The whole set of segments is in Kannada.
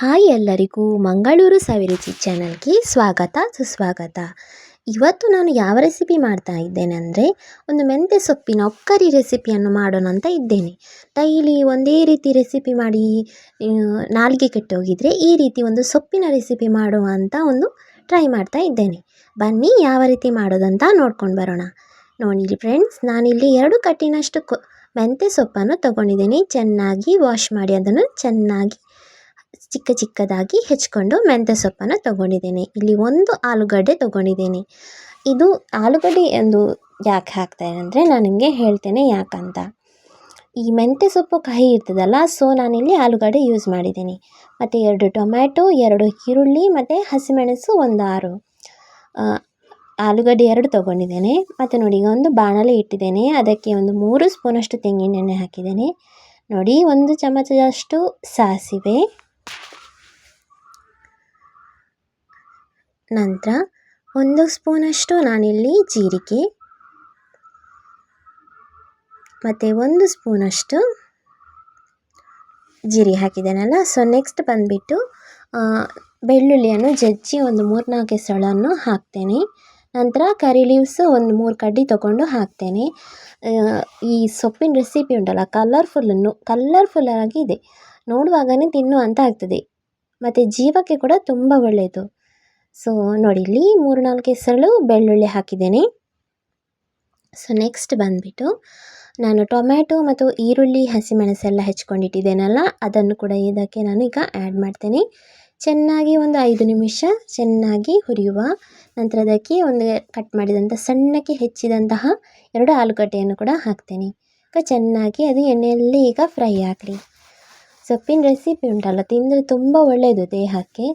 ಹಾಯ್ ಎಲ್ಲರಿಗೂ ಮಂಗಳೂರು ಸವಿರುಚಿ ಚಾನಲ್ಗೆ ಸ್ವಾಗತ, ಸುಸ್ವಾಗತ. ಇವತ್ತು ನಾನು ಯಾವ ರೆಸಿಪಿ ಮಾಡ್ತಾ ಇದ್ದೇನೆ ಅಂದರೆ ಒಂದು ಮೆಂತ್ಯ ಸೊಪ್ಪಿನ ಒಕ್ಕರಿ ರೆಸಿಪಿಯನ್ನು ಮಾಡೋಣ ಅಂತ ಇದ್ದೇನೆ. ಡೈಲಿ ಒಂದೇ ರೀತಿ ರೆಸಿಪಿ ಮಾಡಿ ನಾಲ್ಗೆ ಕೆಟ್ಟೋಗಿದರೆ ಈ ರೀತಿ ಒಂದು ಸೊಪ್ಪಿನ ರೆಸಿಪಿ ಮಾಡುವ ಅಂತ ಒಂದು ಟ್ರೈ ಮಾಡ್ತಾ ಇದ್ದೇನೆ. ಬನ್ನಿ ಯಾವ ರೀತಿ ಮಾಡೋದಂತ ನೋಡ್ಕೊಂಡು ಬರೋಣ. ನೋಡಿ ಫ್ರೆಂಡ್ಸ್, ನಾನಿಲ್ಲಿ ಎರಡು ಕಟ್ಟಿನಷ್ಟು ಕೊ ಮೆಂತ್ಯ ಸೊಪ್ಪನ್ನು ತೊಗೊಂಡಿದ್ದೀನಿ. ಚೆನ್ನಾಗಿ ವಾಶ್ ಮಾಡಿ ಅದನ್ನು ಚೆನ್ನಾಗಿ ಚಿಕ್ಕ ಚಿಕ್ಕದಾಗಿ ಹೆಚ್ಕೊಂಡು ಮೆಂತ್ಯ ಸೊಪ್ಪನ್ನು ತಗೊಂಡಿದ್ದೇನೆ. ಇಲ್ಲಿ ಒಂದು ಆಲೂಗಡ್ಡೆ ತೊಗೊಂಡಿದ್ದೇನೆ. ಇದು ಆಲೂಗಡ್ಡೆ ಎಂದು ಯಾಕೆ ಹಾಕ್ತೇನೆ ಅಂದರೆ ನಾನು ನಿಮಗೆ ಹೇಳ್ತೇನೆ ಯಾಕಂತ. ಈ ಮೆಂತ್ಯ ಸೊಪ್ಪು ಕಹಿ ಇರ್ತದಲ್ಲ ಸೊ ನಾನಿಲ್ಲಿ ಆಲೂಗಡ್ಡೆ ಯೂಸ್ ಮಾಡಿದ್ದೀನಿ. ಮತ್ತು ಎರಡು ಟೊಮ್ಯಾಟೊ, ಎರಡು ಈರುಳ್ಳಿ, ಮತ್ತು ಹಸಿಮೆಣಸು, ಒಂದು ಆರು. ಆಲೂಗಡ್ಡೆ ಎರಡು ತೊಗೊಂಡಿದ್ದೇನೆ. ಮತ್ತು ನೋಡಿ ಒಂದು ಬಾಣಲೆ ಇಟ್ಟಿದ್ದೇನೆ. ಅದಕ್ಕೆ ಒಂದು ಮೂರು ಸ್ಪೂನಷ್ಟು ತೆಂಗಿನೆಣ್ಣೆ ಹಾಕಿದ್ದೇನೆ. ನೋಡಿ, ಒಂದು ಚಮಚದಷ್ಟು ಸಾಸಿವೆ. ನಂತರ ಒಂದು ಸ್ಪೂನಷ್ಟು ನಾನಿಲ್ಲಿ ಜೀರಿಗೆ, ಮತ್ತು ಒಂದು ಸ್ಪೂನಷ್ಟು ಜೀರಿಗೆ ಹಾಕಿದ್ದೇನಲ್ಲ. ಸೊ ನೆಕ್ಸ್ಟ್ ಬಂದುಬಿಟ್ಟು ಬೆಳ್ಳುಳ್ಳಿಯನ್ನು ಜಜ್ಜಿ ಒಂದು ಮೂರ್ನಾಲ್ಕು ಎಸಳನ್ನು ಹಾಕ್ತೇನೆ. ನಂತರ ಕರಿ ಲೀವ್ಸು ಒಂದು ಮೂರು ಕಡ್ಡಿ ತೊಗೊಂಡು ಹಾಕ್ತೇನೆ. ಈ ಸೊಪ್ಪಿನ ರೆಸಿಪಿ ಉಂಟಲ್ಲ ಕಲರ್ಫುಲ್ಲನ್ನು ಕಲರ್ಫುಲ್ಲಾಗಿ ಇದೆ. ನೋಡುವಾಗಲೇ ತಿನ್ನು ಅಂತ ಆಗ್ತದೆ. ಮತ್ತು ಜೀವಕ್ಕೆ ಕೂಡ ತುಂಬ ಒಳ್ಳೆಯದು. ಸೊ ನೋಡಿ, ಇಲ್ಲಿ ಮೂರು ನಾಲ್ಕು ಹೆಸರು ಬೆಳ್ಳುಳ್ಳಿ ಹಾಕಿದ್ದೇನೆ. ಸೊ ನೆಕ್ಸ್ಟ್ ಬಂದುಬಿಟ್ಟು ನಾನು ಟೊಮ್ಯಾಟೊ ಮತ್ತು ಈರುಳ್ಳಿ, ಹಸಿಮೆಣಸೆಲ್ಲ ಹೆಚ್ಕೊಂಡಿಟ್ಟಿದ್ದೇನಲ್ಲ, ಅದನ್ನು ಕೂಡ ಇದಕ್ಕೆ ನಾನು ಈಗ ಆ್ಯಡ್ ಮಾಡ್ತೇನೆ. ಚೆನ್ನಾಗಿ ಒಂದು ಐದು ನಿಮಿಷ ಚೆನ್ನಾಗಿ ಹುರಿಯುವ ನಂತರ ಅದಕ್ಕೆ ಒಂದು ಕಟ್ ಮಾಡಿದಂಥ, ಸಣ್ಣಕ್ಕೆ ಹೆಚ್ಚಿದಂತಹ ಎರಡು ಆಲೂಗಡ್ಡೆಯನ್ನು ಕೂಡ ಹಾಕ್ತೇನೆ. ಈಗ ಚೆನ್ನಾಗಿ ಅದು ಎಣ್ಣೆಯಲ್ಲಿ ಈಗ ಫ್ರೈ ಆಗಲಿ. ಸೊಪ್ಪಿನ ರೆಸಿಪಿ ಉಂಟಲ್ಲ, ತಿಂದರೆ ತುಂಬ ಒಳ್ಳೆಯದು ದೇಹಕ್ಕೆ.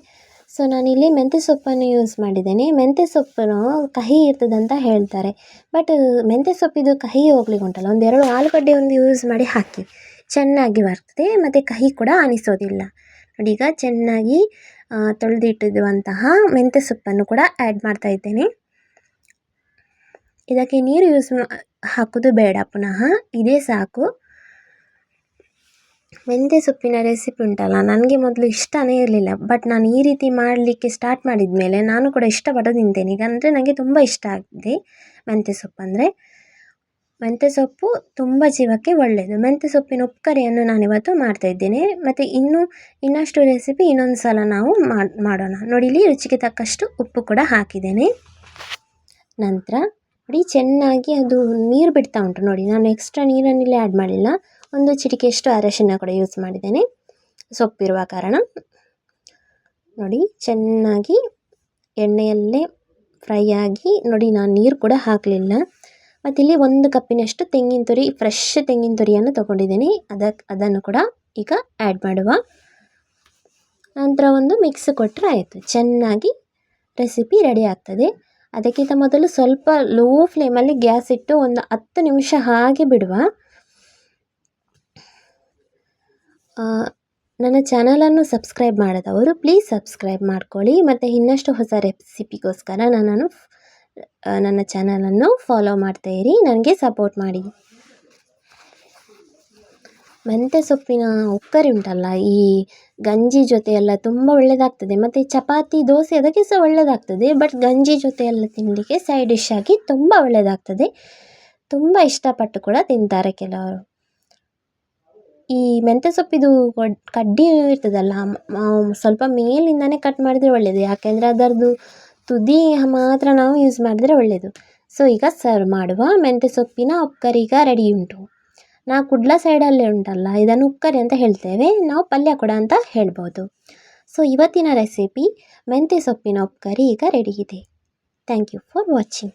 ಸೊ ನಾನಿಲ್ಲಿ ಮೆಂತ್ಯ ಸೊಪ್ಪನ್ನು ಯೂಸ್ ಮಾಡಿದ್ದೇನೆ. ಮೆಂತ್ಯ ಸೊಪ್ಪನ್ನು ಕಹಿ ಇರ್ತದಂತ ಹೇಳ್ತಾರೆ. ಬಟ್ ಮೆಂತ್ಯ ಸೊಪ್ಪಿದು ಕಹಿ ಹೋಗ್ಲಿಕ್ಕೆ ಉಂಟಲ್ಲ ಎರಡು ಆಲೂಗಡ್ಡೆ ಒಂದು ಯೂಸ್ ಮಾಡಿ ಹಾಕಿ. ಚೆನ್ನಾಗಿ ಬರ್ತದೆ, ಮತ್ತು ಕಹಿ ಕೂಡ ಅನಿಸೋದಿಲ್ಲ ನೋಡಿ, ಈಗ ಚೆನ್ನಾಗಿ ತೊಳೆದಿಟ್ಟಿರುವಂತಹ ಮೆಂತ್ಯ ಸೊಪ್ಪನ್ನು ಕೂಡ ಆ್ಯಡ್ ಮಾಡ್ತಾ ಇದ್ದೇನೆ. ಇದಕ್ಕೆ ನೀರು ಯೂಸ್ ಹಾಕೋದು ಬೇಡ, ಪುನಃ ಇದೇ ಸಾಕು. ಮೆಂತ್ಯ ಸೊಪ್ಪಿನ ರೆಸಿಪಿ ಉಂಟಲ್ಲ, ನನಗೆ ಮೊದಲು ಇಷ್ಟನೇ ಇರಲಿಲ್ಲ. ಬಟ್ ನಾನು ಈ ರೀತಿ ಮಾಡಲಿಕ್ಕೆ ಸ್ಟಾರ್ಟ್ ಮಾಡಿದ ಮೇಲೆ ನಾನು ಕೂಡ ಇಷ್ಟಪಟ್ಟು ತಿಂತೇನೆ. ಈಗ ಅಂದರೆ ನನಗೆ ತುಂಬ ಇಷ್ಟ ಆಗಿದೆ ಮೆಂತ್ಯ ಸೊಪ್ಪು ಅಂದರೆ. ಮೆಂತ್ಯ ಸೊಪ್ಪು ತುಂಬ ಜೀವಕ್ಕೆ ಒಳ್ಳೆಯದು ಮೆಂತ್ಯ ಸೊಪ್ಪಿನ ಉಪ್ಕರಿಯನ್ನು ಮಾಡ್ತಾ ಇದ್ದೇನೆ. ಮತ್ತು ಇನ್ನೂ ಇನ್ನಷ್ಟು ರೆಸಿಪಿ ಇನ್ನೊಂದು ಸಲ ನಾವು ಮಾಡ್- ಮಾಡೋಣ. ನೋಡಿಲಿ ರುಚಿಗೆ ತಕ್ಕಷ್ಟು ಉಪ್ಪು ಕೂಡ ಹಾಕಿದ್ದೇನೆ. ನಂತರ ನೋಡಿ, ಚೆನ್ನಾಗಿ ಅದು ನೀರು ಬಿಡ್ತಾ ಉಂಟು ನೋಡಿ. ನಾನು ಎಕ್ಸ್ಟ್ರಾ ನೀರನ್ನು ಇಲ್ಲಿ ಆ್ಯಡ್ ಮಾಡಿಲ್ಲ. ಒಂದು ಚಿಟಿಕೆಯಷ್ಟು ಅರಶಿನ ಕೂಡ ಯೂಸ್ ಮಾಡಿದ್ದೇನೆ. ಸೊಪ್ಪಿರುವ ಕಾರಣ. ನೋಡಿ, ಚೆನ್ನಾಗಿ ಎಣ್ಣೆಯಲ್ಲೇ ಫ್ರೈ ಆಗಿ ನೋಡಿ, ನಾನು ನೀರು ಕೂಡ ಹಾಕಲಿಲ್ಲ. ಮತ್ತು ಇಲ್ಲಿ ಒಂದು ಕಪ್ಪಿನಷ್ಟು ತೆಂಗಿನ ತುರಿ ಫ್ರೆಶ್ ತೆಂಗಿನ ತುರಿಯನ್ನು ತೊಗೊಂಡಿದ್ದೀನಿ. ಅದಕ್ಕೆ ಅದನ್ನು ಕೂಡ ಈಗ ಆ್ಯಡ್ ಮಾಡುವ. ನಂತರ ಒಂದು ಮಿಕ್ಸ್ ಕೊಟ್ಟರೆ ಆಯಿತು. ಚೆನ್ನಾಗಿ ರೆಸಿಪಿ ರೆಡಿ ಆಗ್ತದೆ. ಅದಕ್ಕಿಂತ ಮೊದಲು ಸ್ವಲ್ಪ ಲೋ ಫ್ಲೇಮಲ್ಲಿ ಗ್ಯಾಸ್ ಇಟ್ಟು ಒಂದು ಹತ್ತು ನಿಮಿಷ ಹಾಗೆ ಬಿಡುವ. ನನ್ನ ಚಾನಲನ್ನು ಸಬ್ಸ್ಕ್ರೈಬ್ ಮಾಡದವರು ಪ್ಲೀಸ್ ಸಬ್ಸ್ಕ್ರೈಬ್ ಮಾಡ್ಕೊಳ್ಳಿ. ಮತ್ತು ಇನ್ನಷ್ಟು ಹೊಸ ರೆಸಿಪಿಗೋಸ್ಕರ ನನ್ನನ್ನು ನನ್ನ ಚಾನಲನ್ನು ಫಾಲೋ ಮಾಡ್ತಾ ನನಗೆ ಸಪೋರ್ಟ್ ಮಾಡಿ. ಮೆಂತ್ಯ ಸೊಪ್ಪಿನ ಉಕ್ಕರಿ ಉಂಟಲ್ಲ, ಈ ಗಂಜಿ ಜೊತೆ ಎಲ್ಲ ತುಂಬ ಒಳ್ಳೆಯದಾಗ್ತದೆ ಮತ್ತು ಚಪಾತಿ, ದೋಸೆ ಅದಕ್ಕೆ ಸಹ ಒಳ್ಳೆಯದಾಗ್ತದೆ ಬಟ್ ಗಂಜಿ ಜೊತೆ ಎಲ್ಲ ತಿನ್ನಲಿಕ್ಕೆ ಸೈಡ್ ಡಿಶ್ ಆಗಿ ತುಂಬ ಒಳ್ಳೆಯದಾಗ್ತದೆ ತುಂಬ ಇಷ್ಟಪಟ್ಟು ಕೂಡ ತಿಂತಾರೆ ಕೆಲವರು. ಈ ಮೆಂತ್ಯ ಸೊಪ್ಪಿದು ಕಡ್ಡಿ ಇರ್ತದಲ್ಲ ಸ್ವಲ್ಪ ಮೇಲಿಂದನೇ ಕಟ್ ಮಾಡಿದರೆ ಒಳ್ಳೆಯದು ಯಾಕೆಂದರೆ ಅದರದ್ದು ತುದಿ ಮಾತ್ರ ನಾವು ಯೂಸ್ ಮಾಡಿದರೆ ಒಳ್ಳೆಯದು ಸೊ ಈಗ ಸರ್ವ್ ಮಾಡುವ ಮೆಂತ್ಯ ಸೊಪ್ಪಿನ ಒಕ್ಕರಿಗ ರೆಡಿ ಉಂಟು. ನಾ ಕುಡ್ಲ ಸೈಡಲ್ಲೇ ಉಂಟಲ್ಲ, ಇದನ್ನು ಉಕ್ಕರಿ ಅಂತ ಹೇಳ್ತೇವೆ. ನಾವು ಪಲ್ಯ ಕೂಡ ಅಂತ ಹೇಳ್ಬೋದು. ಸೊ ಇವತ್ತಿನ ರೆಸಿಪಿ ಮೆಂತ್ಯ ಸೊಪ್ಪಿನ ಉಪ್ಕರಿ ಈಗ ರೆಡಿ ಇದೆ. Thank you for watching